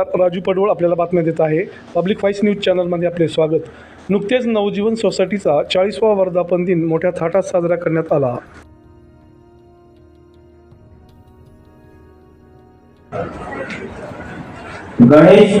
नमस्कार राजू पडवळ आपल्याला बातम्या देत आहे. पब्लिक व्हॉइस न्यूज चॅनलमध्ये आपले स्वागत. नुकतेच नवजीवन सोसायटीचा चाळीसवा वर्धापन दिन मोठ्या थाटात साजरा करण्यात आला. गणेश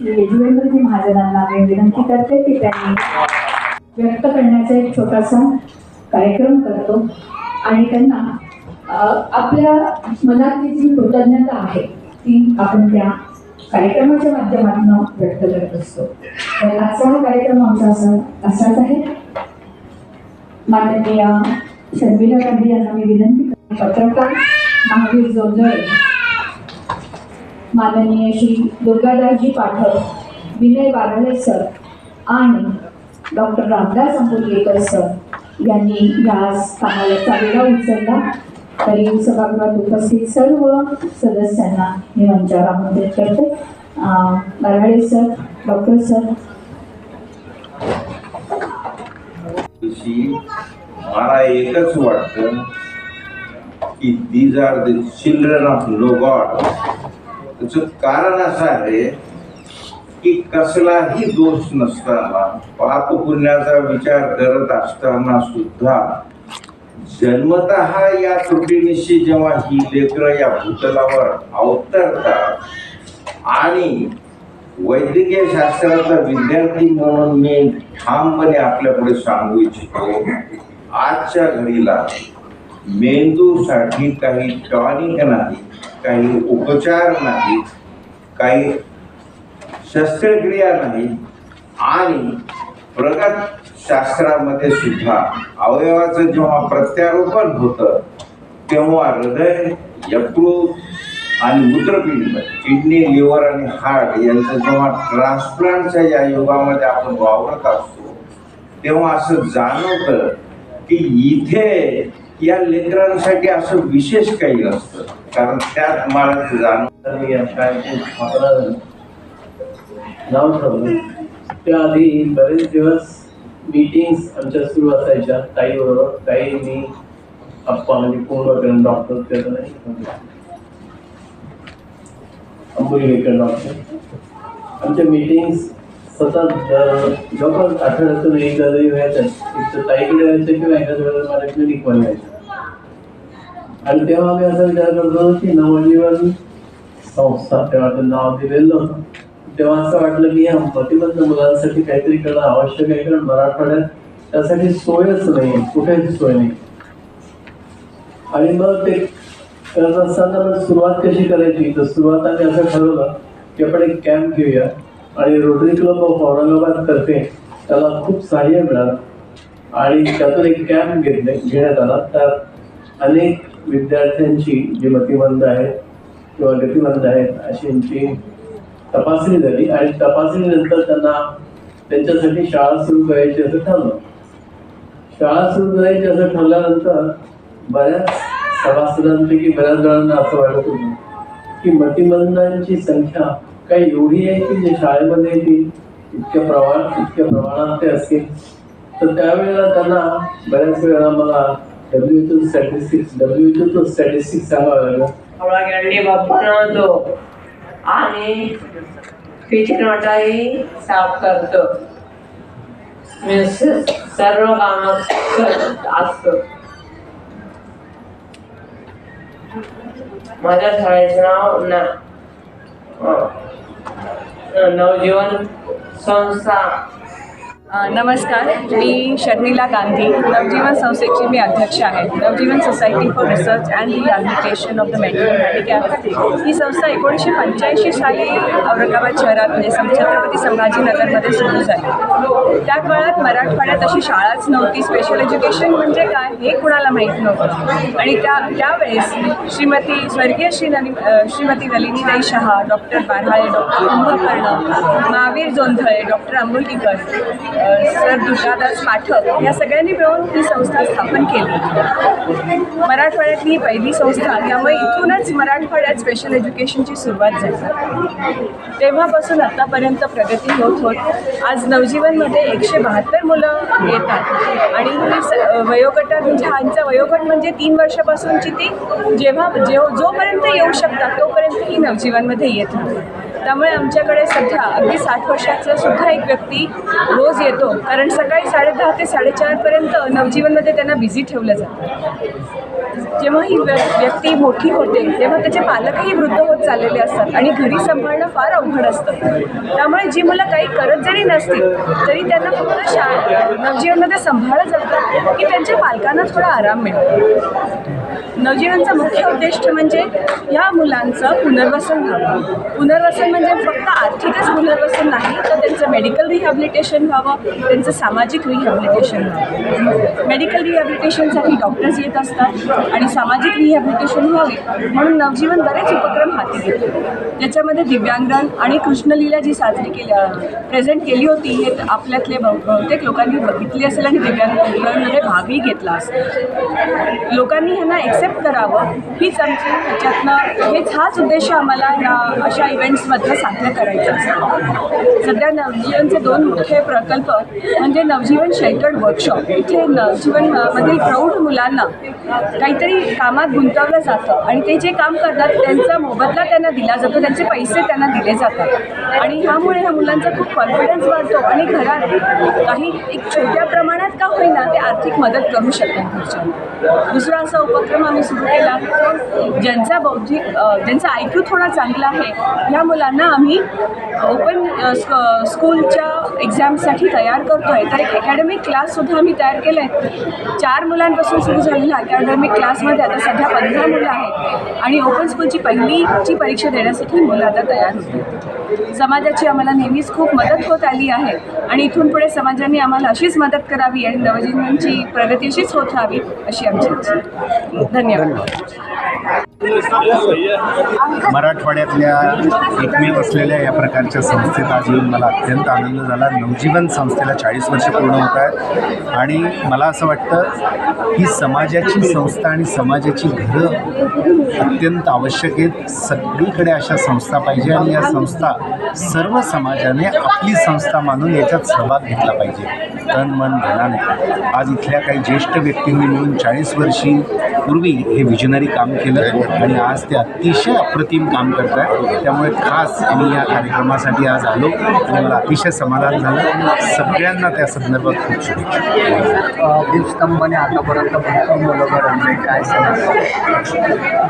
यजुवेंद्रजी महाजनांना मी विनंती करते की त्यांनी व्यक्त करण्याचा एक छोटासा कार्यक्रम करतो. आणि त्यांना आपल्या मनातली जी कृतज्ञता आहे ती आपण त्या कार्यक्रमाच्या माध्यमातून व्यक्त करत असतो. तर आजचा हा कार्यक्रम आमचा असा असाच आहे. माननीय शर्मिला गांधी यांना मी विनंती करते पत्रकार महावीर जोंधळे माननीय श्री दुर्गादासजी पाठक विनय बाराळे सर आणि डॉक्टर रामदास आंबोलीकर सर यांनी या कामाला वेळा उचलला. तरी सभागृहात उपस्थित सर्व सदस्यांना मी मंचावर आमंत्रित करते. अं, बाराळे सर डॉक्टर सर. मला एकच वाटतं की these are the children of no God त्याचं कारण असं आहे की कसलाही दोष नसताना पाप पुण्याचा विचार करत असताना सुद्धा जन्मत या त्रुटीनिशी जेव्हा ही लेकर या भूतलावर अवतरतात आणि वैद्यकीय शास्त्राचा विद्यार्थी म्हणून मी ठामपणे आपल्यापुढे सांगू इच्छितो आजच्या घडीला मेंदूसाठी काही टॉनिक नाही काही उपचार नाही काही शस्त्रक्रिया नाही आणि प्रगत शास्त्रामध्ये सुद्धा अवयवाचं जेव्हा प्रत्यारोपण होतं तेव्हा हृदय यकृत आणि मूत्रपिंड किडनी लिव्हर आणि हार्ट यांचं जेव्हा ट्रान्सप्लांटच्या या युगामध्ये आपण वावरत असतो तेव्हा असं जाणवतं की इथे या लेकरांसाठी असं विशेष काही असतं. कारण त्यात मला ते जाणवतं या शाळेची नाव ठरवलं त्याआधी बरेच दिवस मीटिंग्स आमच्या सुरू असायच्या. काही बरोबर काही मी अप्पा म्हणजे कोण डॉक्टर त्याचं नाही अंबोलीकर डॉक्टर आमच्या मीटिंग्स सतत जवळपास आठवड्यातून एकदा व्हायचं एक ताईकडे व्हायचं किंवा एखाद्या वेळेला मला क्लिनिक वर व्हायचं. आणि तेव्हा आम्ही असा विचार करतो की नवजीवन संस्था तेव्हा ते नाव दिलेलं होतं तेव्हा असं वाटलं की या प्रतिबंध मुलांसाठी काहीतरी करणं आवश्यक आहे कारण मराठवाड्यात त्यासाठी सोयच नाही कुठेच सोय नाही. आणि मग ते करत असताना सुरुवात कशी करायची? तर सुरुवात आम्ही असं ठरवलं की आपण एक कॅम्प घेऊया. आणि रोटरी क्लब ऑफ औरंगाबाद तर्फे त्याला खूप सहाय्य मिळालं. आणि त्यातून एक कॅम्प घेतले घेण्यात आला. त्यात अनेक विद्यार्थ्यांची जी मतिमंद आहेत किंवा गतिमंद आहेत अशींची तपासणी झाली. आणि तपासणीनंतर त्यांना त्यांच्यासाठी शाळा सुरू करायची असं ठरलं. शाळा सुरू करायची असं ठरल्यानंतर बऱ्याच सभासदांपैकी बऱ्याच जणांना असं वाटत होतं की मतिमंदांची संख्या काही एवढी आहे की जे शाळेमध्ये येतील इतक्या प्रमाण इतक्या प्रमाणात ते असतील. तर त्यावेळेला त्यांना बऱ्याच वेळा मला W H statistics W H statistics सांगावं लागलं. थोडा आणि बनवतो आणि साफ करतो. सर्व कामात असतो. माझ्या शाळेचं नाव ना अं, नवजीवन संस्था अ, नमस्कार मी शर्मिला गांधी नवजीवन संस्थेची मी अध्यक्ष आहे. Navjeevan society for research and rehabilitation of the mental handicap. ही संस्था एकोणीसशे पंच्याऐंशी साली औरंगाबाद शहरात म्हणजे छत्रपती संभाजीनगरमध्ये सुरू झाली. त्या काळात मराठवाड्यात अशी शाळाच नव्हती. स्पेशल एज्युकेशन म्हणजे काय हे कुणाला माहीत नव्हतं. आणि त्या त्यावेळेस श्रीमती स्वर्गीय श्री नली Shrimati Shrimati Nalinitai Shah doctor Barhale doctor Kumbhakarna Mahavir Jondhale doctor Ambulkikar sir Durgadas Pathak या सगळ्यांनी मिळून ही संस्था स्थापन केली. मराठवाड्यातली ही पहिली संस्था त्यामुळे इथूनच मराठवाड्यात स्पेशल एज्युकेशनची सुरुवात झाली. तेव्हापासून आत्तापर्यंत प्रगती होत होत आज नवजीवनमध्ये एकशे बहात्तर मुलं येतात. आणि स- वयोगटात म्हणजे ह्यांचा वयोगट म्हणजे तीन वर्षापासूनची ती जेव्हा जेव जोपर्यंत येऊ शकतात तोपर्यंत ही नवजीवनमध्ये येत राहतात. त्यामुळे आमच्याकडे सध्या अगदी साठ वर्षाचा सुद्धा एक व्यक्ती रोज येतो. कारण सकाळी साडेदहा ते साडेचारपर्यंत नवजीवनमध्ये त्यांना बिझी ठेवलं जातं. जेव्हा ही व्य व्यक्ती मोठी होते तेव्हा त्याचे पालकही वृद्ध होत चाललेले असतात आणि घरी सांभाळणं फार अवघड असतं. त्यामुळे जी मुलं काही करत जरी नसतील तरी त्यांना फक्त शा नवजीवनमध्ये सांभाळत जातात की त्यांच्या पालकांना थोडा आराम मिळतो. नवजीवनचा मुख्य उद्दिष्ट म्हणजे ह्या मुलांचं पुनर्वसन व्हावं. पुनर्वसन म्हणजे फक्त आर्थिकच पुनर्वसन नाही तर त्यांचं मेडिकल रिहॅबिलिटेशन व्हावं त्यांचं सामाजिक रिहॅबिलिटेशन व्हावं. मेडिकल रिहॅबिलिटेशनसाठी डॉक्टर्स येत असतात आणि सामाजिक रिहॅबिलिटेशन व्हावे म्हणून नवजीवन बरेच उपक्रम हाती घेतले. त्याच्यामध्ये दिव्यांगण आणि कृष्णलीला जी साजरी केली प्रेझेंट केली होती हे आपल्यातले बहुतेक लोकांनी बघितली असेल आणि दिव्यांगांमध्ये भागही घेतला असेल. लोकांनी ह्यांना एक्सेप्ट करावं हीच आमची ह्याच्यातनं हेच हाच उद्देश आम्हाला या अशा इव्हेंट्समधनं साध्य करायचा असतो सध्या नवजीवनचे दोन मुख्य प्रकल्प म्हणजे नवजीवन शेल्टर्ड वर्कशॉप इथे नवजीवन मधील प्रौढ मुलांना काहीतरी कामात गुंतवलं जातं आणि ते जे काम करतात त्यांचा मोबदला त्यांना दिला जातो त्यांचे पैसे त्यांना दिले जातात. आणि ह्यामुळे ह्या मुलांचा खूप कॉन्फिडन्स वाढतो आणि घरात काही एक छोट्या प्रमाणात का होईना ते आर्थिक मदत करू शकतात घरच्यांना. दुसरा असा उपक्रम आम्ही सुरू केला ज्यांचा बौद्धिक ज्यांचा आय क्यू थोडा चांगला आहे ह्या मुलांना आम्ही ओपन स्कूलच्या एक्झामसाठी तयार करतो आहे तर एक अकॅडमिक क्लाससुद्धा आम्ही तयार केला आहे चार मुलांपासून सुरू झालेला अकॅडमिक क्लासमध्ये आता सध्या पंधरा मुलं आहेत आणि ओपन स्कूलची पहिलीची परीक्षा देण्यासाठी मुलं आता तयार होती. समाजाची आम्हाला नेहमीच खूप मदत होत आली आहे आणि इथून पुढे समाजाने आम्हाला अशीच मदत करावी आणि नवजीवनची प्रगती अशीच होत राहावी अशी आमची इच्छा धन्यवाद. मराठवाड्यातल्या एकमेव असलेल्या या प्रकारच्या संस्थेत आज येऊन मला अत्यंत आनंद झाला. नवजीवन संस्थेला चाळीस वर्ष पूर्ण होत आहेत. आणि मला असं वाटतं ही समाजाची संस्था आणि समाजाची घरं अत्यंत आवश्यक आहेत. सगळीकडे अशा संस्था पाहिजे आणि या संस्था सर्व समाजाने आपली संस्था मानून याच्यात सहभाग घेतला पाहिजे. तन मन धनाने आज इथल्या काही ज्येष्ठ व्यक्तींनी मिळून चाळीस वर्षी पूर्वी हे विजनरी काम केलं आणि आज ते अतिशय अप्रतिम काम करत आहेत त्यामुळे खास मी या कार्यक्रमासाठी आज आलो आणि मला अतिशय समाधान झालं. सगळ्यांना त्या संदर्भात खूप शुभेच्छा. दीपस्तंभाने आतापर्यंत काय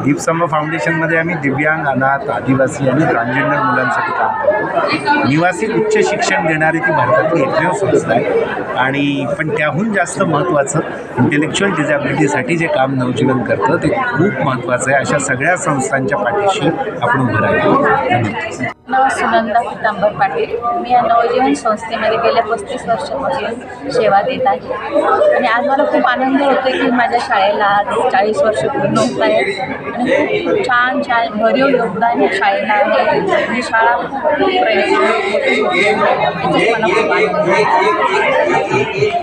दीपस्तंभ फाउंडेशनमध्ये आम्ही दिव्यांग अनाथ आदिवासी आणि ट्रान्सजेंडर मुलांसाठी काम करतो. निवासी उच्च शिक्षण देणारी ती भारतातली एकमेव संस्था आहे. आणि पण त्याहून जास्त महत्त्वाचं इंटेलेक्च्युअल डिझॅबिलिटीसाठी जे काम नवजीवन करतं ते खूप महत्त्वाचं आहे. अशा सगळ्या संस्थांच्या पाठीशी आपण उभं राहिलो. धन्यवाद. नाव सुनंदा पितांबर पाटील. मी या नवजीवन संस्थेमध्ये गेल्या पस्तीस वर्षापासून सेवा देत आहे. आणि आज मला खूप आनंद होतो की माझ्या शाळेला आज चाळीस वर्ष पूर्ण होत आहेत. आणि खूप छान छान भरीव योगदान या शाळेला आहे. ही शाळा खूप प्रयत्न मला खूप आनंद होतो.